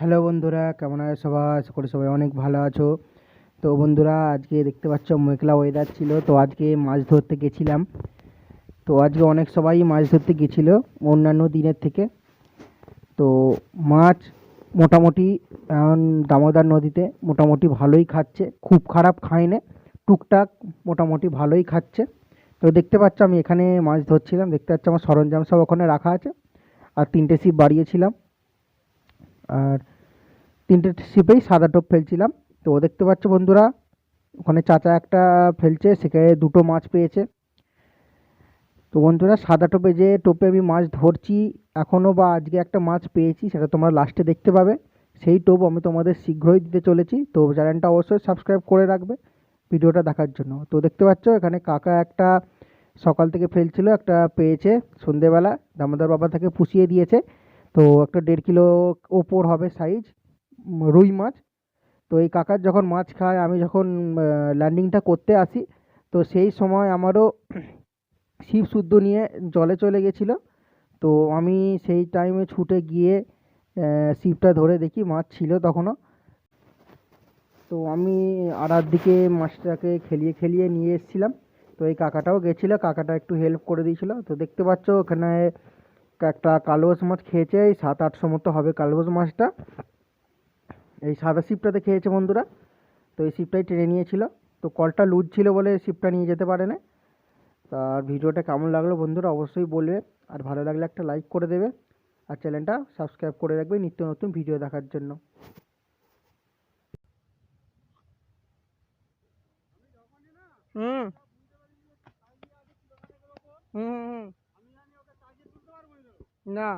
Hello বন্ধুরা, কেমন আছো সবাই? আশা করি সবাই অনেক ভালো আছো। তো বন্ধুরা, আজকে দেখতে পাচ্ছ মেঘলা ওয়েদার ছিল, তো আজকে মাছ ধরতে গেছিলাম। তো আজকে অনেক সবাই মাছ ধরতে গেছিল, অন্যান্য দিনের থেকে। তো মাছ মোটামুটি, এখন দামোদর নদীতে মোটামুটি ভালোই খাচ্ছে, খুব খারাপ খায় না টুকটাক মোটামুটি ভালোই খাচ্ছে। তো দেখতে পাচ্ছ, আমি এখানে মাছ ধরছিলাম, দেখতে পাচ্ছ আমার সরঞ্জাম সব ওখানে রাখা আছে। আর তিনটে ছিপ বাড়িয়েছিলাম। আর তিনটে ছিপেই সাদা টোপ ফেলছিলাম। তো দেখতে পাচ্ছ বন্ধুরা, ওখানে চাচা একটা ফেলছে, সেখানে দুটো মাছ পেয়েছে। তো বন্ধুরা, সাদা টোপে যে টোপে আমি মাছ ধরছি এখনও বা আজকে একটা মাছ পেয়েছি, সেটা তোমরা লাস্টে দেখতে পাবে। সেই টোপ আমি তোমাদের শীঘ্রই দিতে চলেছি, তো চ্যানেলটা অবশ্যই সাবস্ক্রাইব করে রাখবে ভিডিওটা দেখার জন্য। তো দেখতে পাচ্ছ, এখানে কাকা একটা সকাল থেকে ফেলছিল, একটা পেয়েছে সন্ধেবেলা, দামোদর বাবা তাকে পুষিয়ে দিয়েছে। তো একটা দেড় কিলো ওপর হবে সাইজ রুই মাছ। তো এই কাকার যখন মাছ খায়, আমি যখন ল্যান্ডিংটা করতে আসি, তো সেই সময় আমারও ছিপ শুদ্ধ নিয়ে জলে চলে গেছিল। তো আমি সেই টাইমে ছুটে গিয়ে ছিপটা ধরে দেখি মাছ ছিল তখনও। তো আমি আড়ার দিকে মাছটাকে খেলিয়ে খেলিয়ে নিয়ে এসেছিলাম। তো এই কাকাটাও গেছিল, কাকাটা একটু হেল্প করে দিয়েছিলো। তো দেখতে পাচ্ছ, ওখানে একটা কালবোস মাছ খেয়েছে, এই সাত আটশো মতো হবে কালবোস মাছটা। এই সাদা শিপটাতে খেয়েছে বন্ধুরা, তো এই ছিপটাই টেনে নিয়েছিল। তো কলটা লুজ ছিল বলে ছিপটা নিয়ে যেতে পারে না আর ভিডিওটা কেমন লাগল বন্ধুরা অবশ্যই বলবে, আর ভালো লাগলে একটা লাইক করে দেবে, আর চ্যানেলটা সাবস্ক্রাইব করে রাখবে নিত্য নতুন ভিডিও দেখার জন্য। হুম হুম হুম। না